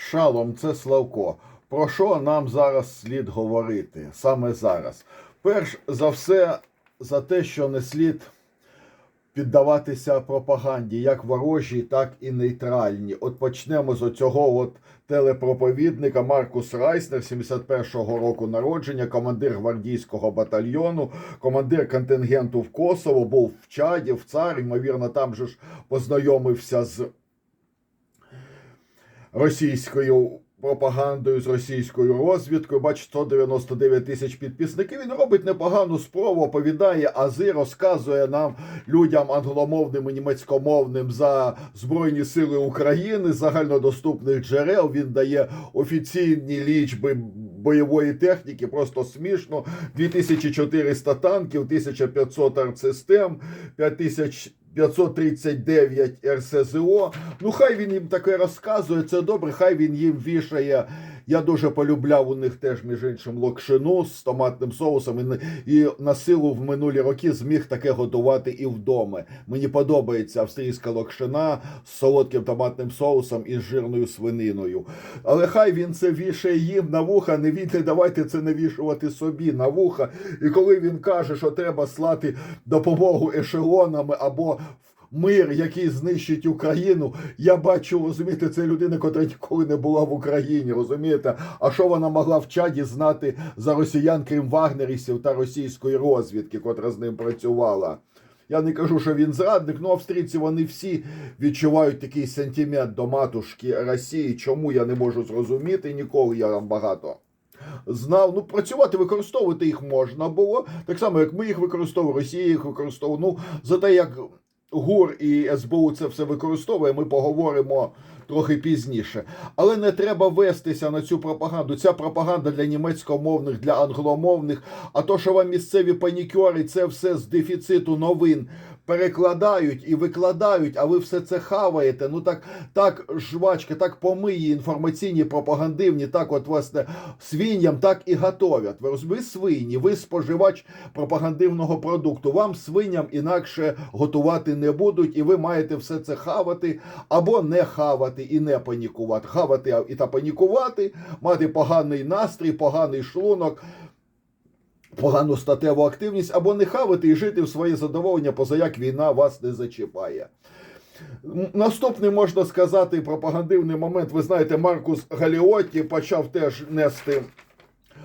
Шалом, це Славко. Про що нам зараз слід говорити? Саме зараз. Перш за все, за те, що не слід піддаватися пропаганді, як ворожій, так і нейтральній. От почнемо з цього от телепроповідника Маркус Райснер, 71-го року народження, командир гвардійського батальйону, командир контингенту в Косово, був в Чаді, в цар, ймовірно, там же ж познайомився з російською пропагандою, з російською розвідкою. Бачить, 199 тисяч підписників. Він робить непогану спробу, оповідає ази, розказує нам людям англомовним і німецькомовним за Збройні Сили України загальнодоступних джерел. Він дає офіційні лічби бойової техніки, просто смішно. 2400 танків, 1500 артсистем, 5000 539 РСЗО. Ну, хай він їм таке розказує, це добре, хай він їм вішає. Я дуже полюбляв у них теж, між іншим, локшину з томатним соусом. І, і на силу в минулі роки зміг таке готувати і вдома. Мені подобається австрійська локшина з солодким томатним соусом і з жирною свининою. Але хай він це вішає їм на вуха, не він, не давайте це навішувати собі на вуха. І коли він каже, що треба слати допомогу ешелонами або мир, який знищить Україну, я бачу, розумієте, це людина, котра ніколи не була в Україні, розумієте? А що вона могла в чаді знати за росіян, крім вагнерівців та російської розвідки, котра з ним працювала? Я не кажу, що він зрадник, ну австрійці вони всі відчувають такий сентимент до матушки Росії. Чому я не можу зрозуміти? Ніколи я там багато знав. Ну, працювати, використовувати їх можна було. Так само, як ми їх використовували, Росія їх використовувала. Ну, за те, як ГУР і СБУ це все використовує, ми поговоримо трохи пізніше. Але не треба вестися на цю пропаганду. Ця пропаганда для німецькомовних, для англомовних. А то, що вам місцеві панікери, це все з дефіциту новин перекладають і викладають, а ви все це хаваєте. Ну так, так жвачки, так помиї інформаційні, пропагандивні, так от власне свиням так і готовять. Ви розумієте? Ви свині, ви споживач пропагандивного продукту. Вам свиням інакше готувати не будуть, і ви маєте все це хавати або не хавати і не панікувати. Хавати і та панікувати, мати поганий настрій, поганий шлунок. Погану статеву активність або не хавати і жити в своє задоволення, поза як війна вас не зачіпає. Наступний можна сказати пропагандивний момент. Ви знаєте, Маркус Галіотті почав теж нести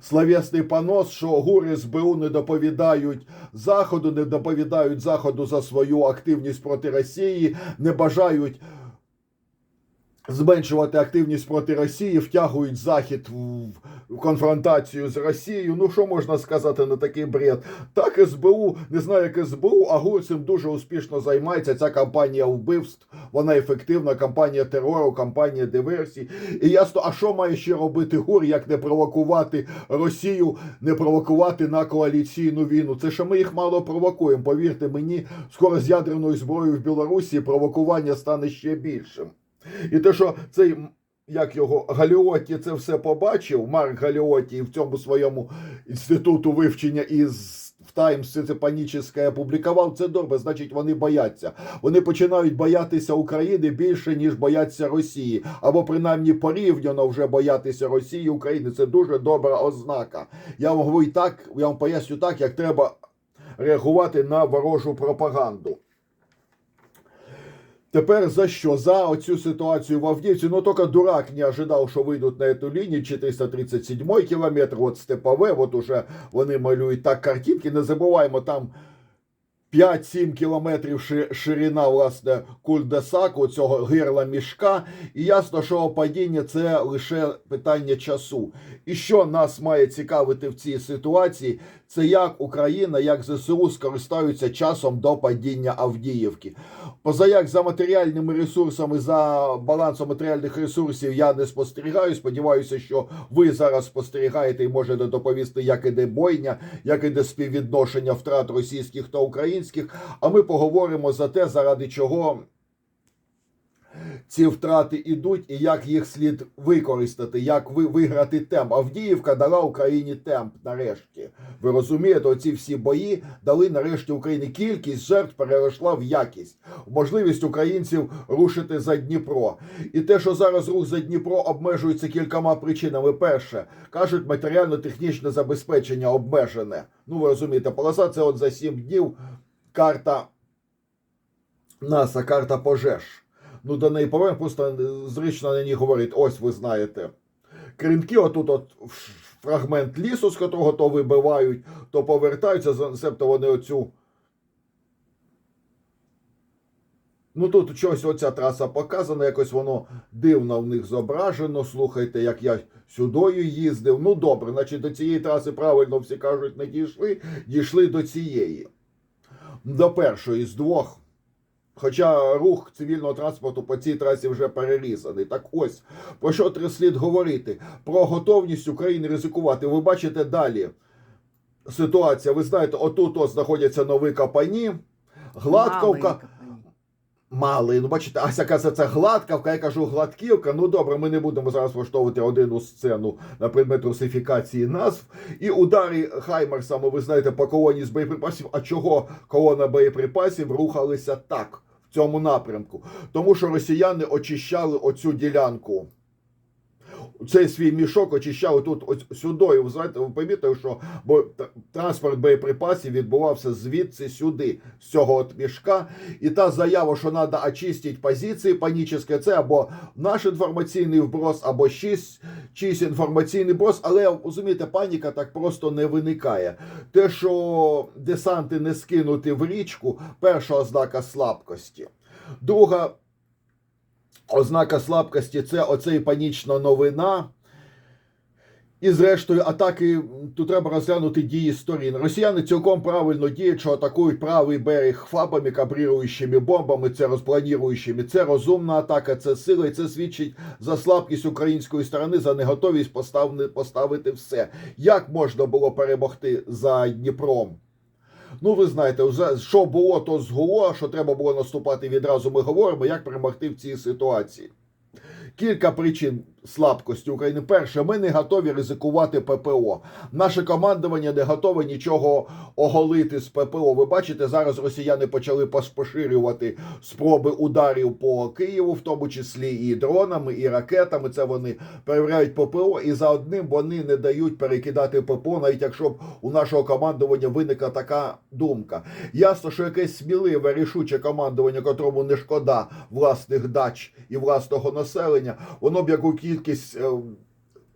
словесний понос, що гури СБУ не доповідають Заходу, не доповідають Заходу за свою активність проти Росії, не бажають зменшувати активність проти Росії, втягують Захід в конфронтацію з Росією. Ну що можна сказати на такий бред? Так СБУ, не знаю, як СБУ, а ГУР цим дуже успішно займається. Ця кампанія вбивств, вона ефективна, кампанія терору, кампанія диверсій. І ясно, а що має ще робити ГУР, як не провокувати Росію, не провокувати на коаліційну війну? Це що ми їх мало провокуємо. Повірте мені, скоро з ядерною зброєю в Білорусі провокування стане ще більшим. І те, що цей як його Галіоті це все побачив, Марк Галіоті в цьому своєму інституту вивчення із Таймс це панічне опублікував, це добре, значить вони бояться. Вони починають боятися України більше, ніж бояться Росії. Або принаймні порівняно вже боятися Росії України. Це дуже добра ознака. Я вам говорю так, я вам поясню так, як треба реагувати на ворожу пропаганду. Тепер за що? За оцю ситуацію в Авдіївці. Ну, тільки дурак не ожидав, що вийдуть на цю лінію 437 кілометр, от Степове, от уже вони малюють так картинки. Не забуваємо, там 5-7 кілометрів ширина, власне, кульдесаку, цього гирла мішка. І ясно, що падіння це лише питання часу. І що нас має цікавити в цій ситуації, це як Україна, як ЗСУ скористаються часом до падіння Авдіївки. Позаяк за матеріальними ресурсами, за балансом матеріальних ресурсів я не спостерігаю. Сподіваюся, що ви зараз спостерігаєте і можете доповісти, як іде бойня, як іде співвідношення втрат російських та українських. А ми поговоримо за те, заради чого ці втрати ідуть і як їх слід використати, як ви виграти темп. Авдіївка дала Україні темп нарешті. Ви розумієте, оці всі бої дали нарешті Україні кількість жертв переросла в якість, можливість українців рушити за Дніпро. І те, що зараз рух за Дніпро обмежується кількома причинами. Перше, кажуть, матеріально-технічне забезпечення обмежене. Ну ви розумієте, полоса це от за сім днів карта НАСА, карта пожеж. Ну, до неї повинен просто зручно на ній говорить. Ось ви знаєте. Кринки, отут от фрагмент лісу, з котрого то вибивають, то повертаються, себто вони оцю. Ну тут щось оця траса показана, якось воно дивно в них зображено. Слухайте, як я сюдою їздив. Ну добре, значить до цієї траси правильно всі кажуть, не дійшли, дійшли до цієї. До першої з двох. Хоча рух цивільного транспорту по цій трасі вже перерізаний. Так ось про що треба слід говорити? Про готовність України ризикувати. Ви бачите далі ситуація. Ви знаєте, отут ось знаходяться нові капані, гладковка. Малий, ну бачите, ася каже, це гладкавка, я кажу гладківка. Ну добре, ми не будемо зараз влаштовувати одну сцену на предмет русифікації назв. І удари Хаймерсами, ви знаєте, по колоні з боєприпасів. А чого колона боєприпасів рухалися так цьому напрямку? Тому що росіяни очищали оцю ділянку. Цей свій мішок очищали тут ось сюди. Ви помітили, що бо транспорт боєприпасів відбувався звідси сюди, з цього от мішка. І та заява, що треба очистити позиції панічні, це або наш інформаційний вброс, або чийсь, чийсь інформаційний вброс. Але розумієте, паніка так просто не виникає. Те, що десанти не скинути в річку, перша ознака слабкості. Друга. Ознака слабкості це оцей панічна новина. І, зрештою, атаки тут треба розглянути дії сторін. Росіяни цілком правильно діють, що атакують правий берег фабами, кабріруючими бомбами, це розпланіруючими. Це розумна атака, це сила, і це свідчить за слабкість української сторони, за неготовість поставити, все. Як можна було перемогти за Дніпром? Ну, ви знаєте, що було, то згуло, що треба було наступати відразу. Ми говоримо, як перемогти в цій ситуації. Кілька причин слабкості України. Перше, ми не готові ризикувати ППО. Наше командування не готове нічого оголити з ППО. Ви бачите, зараз росіяни почали поширювати спроби ударів по Києву, в тому числі і дронами, і ракетами. Це вони перевіряють ППО, і за одним вони не дають перекидати ППО, навіть якщо б у нашого командування виникла така думка. Ясно, що якесь сміливе рішуче командування, котрому не шкода власних дач і власного населення, воно б яку кількість е,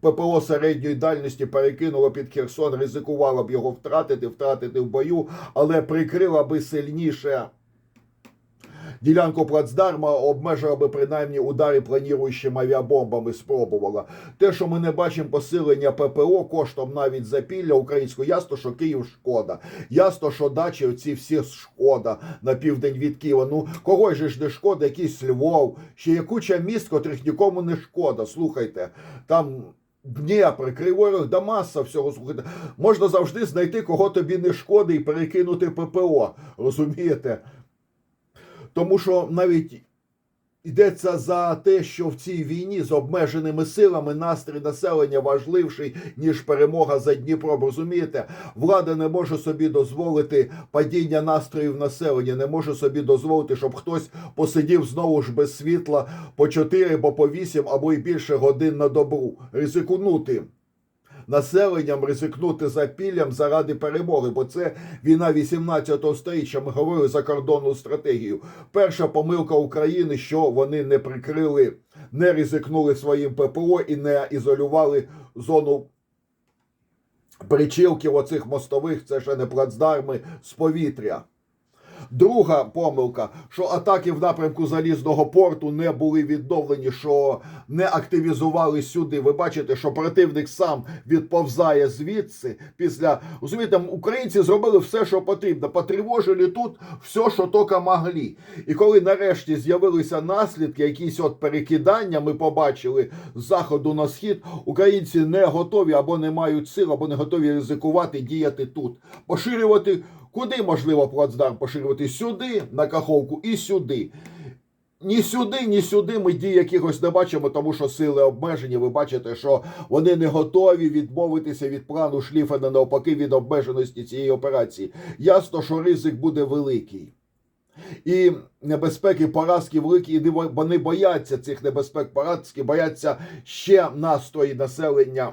ППО середньої дальності перекинуло під Херсон, ризикувало б його втратити, втратити в бою, але прикрила би сильніше. Ділянку плацдарма обмежила би принаймні удари планіруючими авіабомбами спробувала. Те, що ми не бачимо посилення ППО коштом навіть запілля українського, ясно, що Київ шкода. Ясно, що дачі оці всі шкода на південь від Києва. Ну кого ж не шкода, якийсь Львов, ще є куча міст, котрих нікому не шкода. Слухайте, там. Дніпр, Кривий Рог, да маса всього слухайте. Можна завжди знайти, кого тобі не шкоди, і перекинути ППО. Розумієте? Тому що навіть йдеться за те, що в цій війні з обмеженими силами настрій населення важливший, ніж перемога за Дніпром. Розумієте, влада не може собі дозволити падіння настроїв населення, не може собі дозволити, щоб хтось посидів знову ж без світла по 4, або по 8, або й більше годин на добру. Ризикнути населенням ризикнути запіллям заради перемоги, бо це війна 18-го століття. Ми говорили за кордонну стратегію. Перша помилка України, що вони не прикрили, не ризикнули своїм ППО і не ізолювали зону. Причілків оцих мостових це ще не плацдарми з повітря. Друга помилка, що атаки в напрямку залізного порту не були відновлені, що не активізували сюди. Ви бачите, що противник сам відповзає звідси. Після розумієте, українці зробили все, що потрібно. Потривожили тут все, що тільки могли. І коли нарешті з'явилися наслідки, якісь от перекидання, ми побачили з заходу на схід, українці не готові або не мають сил, або не готові ризикувати діяти тут, поширювати. Куди можливо плацдарм поширювати? Сюди, на Каховку і сюди. ні сюди, ні сюди ми дій якихось не бачимо, тому що сили обмежені. Ви бачите, що вони не готові відмовитися від плану Шліфена навпаки від обмеженості цієї операції. Ясно, що ризик буде великий. І небезпеки поразки великі, і вони- бояться цих небезпек поразки, бояться ще настрої населення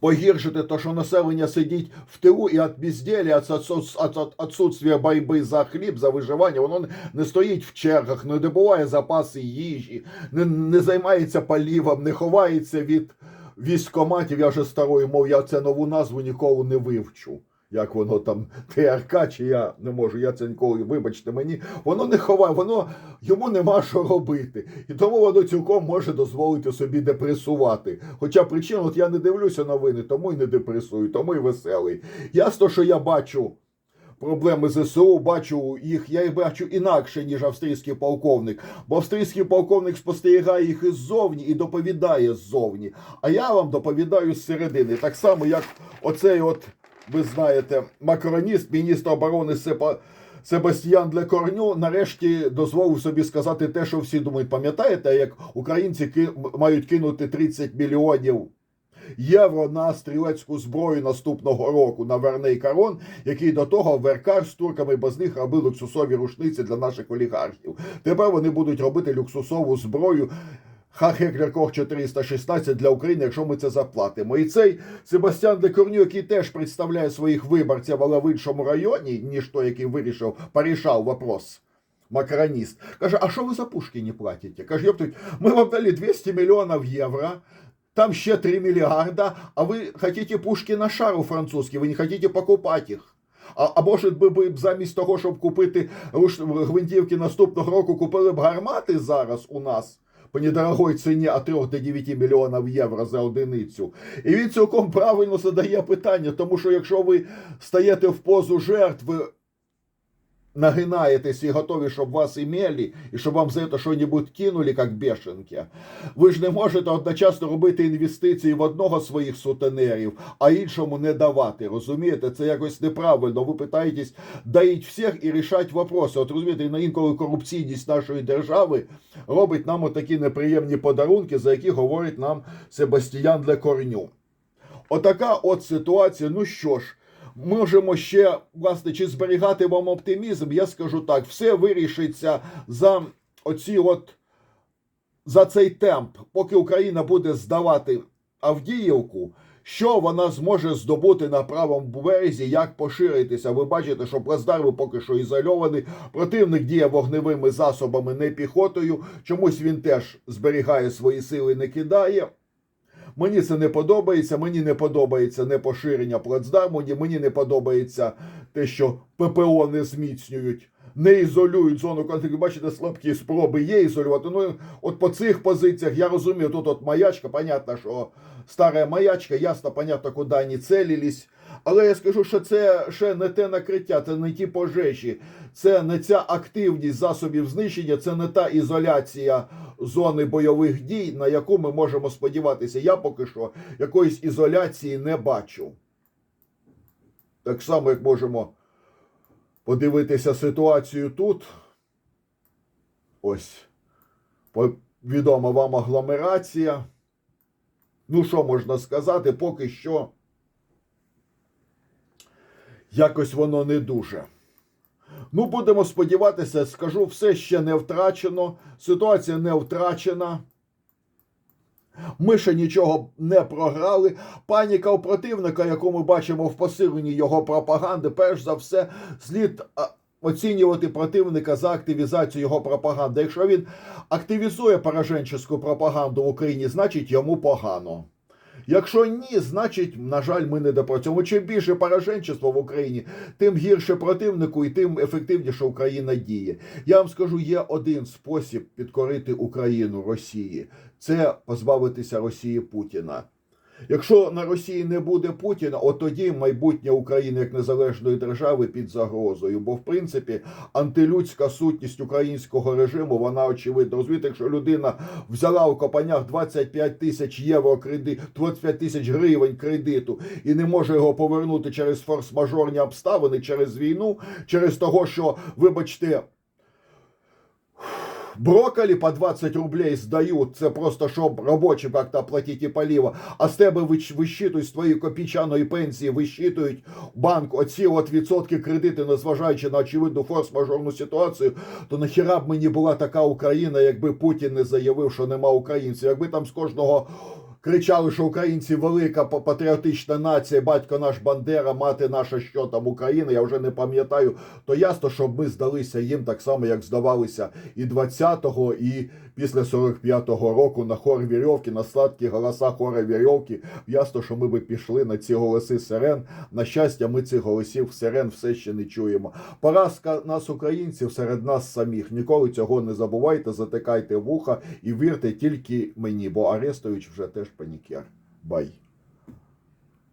погіршити то, що населення сидить в тилу і від безделя, від отсутс- від- від отсутствия боротьби за хліб, за виживання, воно не стоїть в чергах, не добуває запаси їжі, не, не займається палівом, не ховається від військоматів. Я вже старою мов, я це нову назву ніколи не вивчу. Як воно там ТРК, чи я не можу, я це ніколи, вибачте мені, воно не ховає, воно йому нема що робити. І тому воно цілком може дозволити собі депресувати. Хоча причин, от я не дивлюся новини, тому і не депресую, тому і веселий. Ясно, що я бачу проблеми ЗСУ, бачу їх, я їх бачу інакше, ніж австрійський полковник. Бо австрійський полковник спостерігає їх іззовні і доповідає ззовні. А я вам доповідаю зсередини. Так само, як оцей от, ви знаєте, макроніст, міністр оборони Сепа. Себастьян Лекорню нарешті дозволив собі сказати те, що всі думають. Пам'ятаєте, як українці ки- мають кинути 30 мільйонів євро на стрілецьку зброю наступного року на Верней Карон, який до того веркар з турками без них робив люксусові рушниці для наших олігархів. Тепер вони будуть робити люксусову зброю. Хахеклеркох 416 для України, якщо ми це заплатимо. І цей Себастьян Декорню, який теж представляє своїх виборців, але в іншому районі, ніж той, який вирішив, порішав вопрос. Макроніст. Каже, а що ви за пушки не платите? Каже, ёптуть, ми вам дали 200 мільйонів євро, там ще 3 мільярда, а ви хотите пушки на шару французькі, ви не хотите покупати їх. А, а може би ви замість того, щоб купити гвинтівки наступного року, купили б гармати зараз у нас по недорогой ціні від 3 до 9 мільйонів євро за одиницю. І він цілком правильно задає питання, тому що якщо ви стаєте в позу жертв, ви нагинаєтесь і готові, щоб вас імели, і щоб вам за це щось кинули, як бешенки. Ви ж не можете одночасно робити інвестиції в одного своїх сутенерів, а іншому не давати. Розумієте, це якось неправильно. Ви питаєтесь доїть всіх і рішати вопроси. От розумієте, інколи корупційність нашої держави робить нам отакі неприємні подарунки, за які говорить нам Себастьян Лекорню. Отака от ситуація. Ну що ж, можемо ще, власне, чи зберігати вам оптимізм, я скажу так, все вирішиться за оці от за цей темп, поки Україна буде здавати Авдіївку, що вона зможе здобути на правому березі, як поширитися. Ви бачите, що плацдарми поки що ізольований. Противник діє вогневими засобами, не піхотою. Чомусь він теж зберігає свої сили, не кидає. Мені це не подобається. Мені не подобається не поширення плацдарму, ні мені не подобається те, що ППО не зміцнюють, не ізолюють зону конфлікту. Бачите, слабкі спроби є ізолювати. Ну, от по цих позиціях я розумію, тут от маячка, понятно, що стара маячка, ясно, понятно, куди вони целились. Але я скажу, що це ще не те накриття, це не ті пожежі, це не ця активність засобів знищення, це не та ізоляція зони бойових дій, на яку ми можемо сподіватися. Я поки що якоїсь ізоляції не бачу. Так само, як можемо подивитися ситуацію тут. Ось відома вам агломерація. Ну, що можна сказати, поки що якось воно не дуже. Ну, будемо сподіватися, скажу, все ще не втрачено, ситуація не втрачена. Ми ще нічого не програли. Паніка у противника, яку ми бачимо в посиленні його пропаганди, перш за все, слід оцінювати противника за активізацію його пропаганди. Якщо він активізує пораженческу пропаганду в Україні, значить йому погано. Якщо ні, значить, на жаль, ми не допрацьовуємо. Чим більше пораженчество в Україні, тим гірше противнику і тим ефективніше Україна діє. Я вам скажу, є один спосіб підкорити Україну Росії це позбавитися Росії Путіна. Якщо на Росії не буде Путіна, от тоді майбутнє України як незалежної держави під загрозою. Бо в принципі антилюдська сутність українського режиму вона очевидно. Розумієте, якщо людина взяла у копанях 25 тисяч євро кредит, 25 тисяч гривень кредиту і не може його повернути через форс-мажорні обставини, через війну, через того, що, вибачте. Брокколи по 20 рублей здають, це просто щоб робочим як-то оплатити паліво, а з тебе вищитують з твоєї копійчаної пенсії, вищитують банк оці от відсотки кредити, незважаючи на очевидну форс-мажорну ситуацію, то нахіра б мені була така Україна, якби Путін не заявив, що нема українців, якби там з кожного. Кричали, що українці велика патріотична нація, батько наш Бандера, мати наша що там Україна, я вже не пам'ятаю. То ясно, щоб ми здалися їм так само, як здавалися і 20-го, і після 45-го року на хор вірьовки, на сладкі голоса хора вірьовки. Ясно, що ми би пішли на ці голоси сирен. На щастя, ми цих голосів сирен все ще не чуємо. Поразка нас, українців, серед нас самих. Ніколи цього не забувайте, затикайте вуха і вірте тільки мені, бо Арестович вже теж панікер. Бай.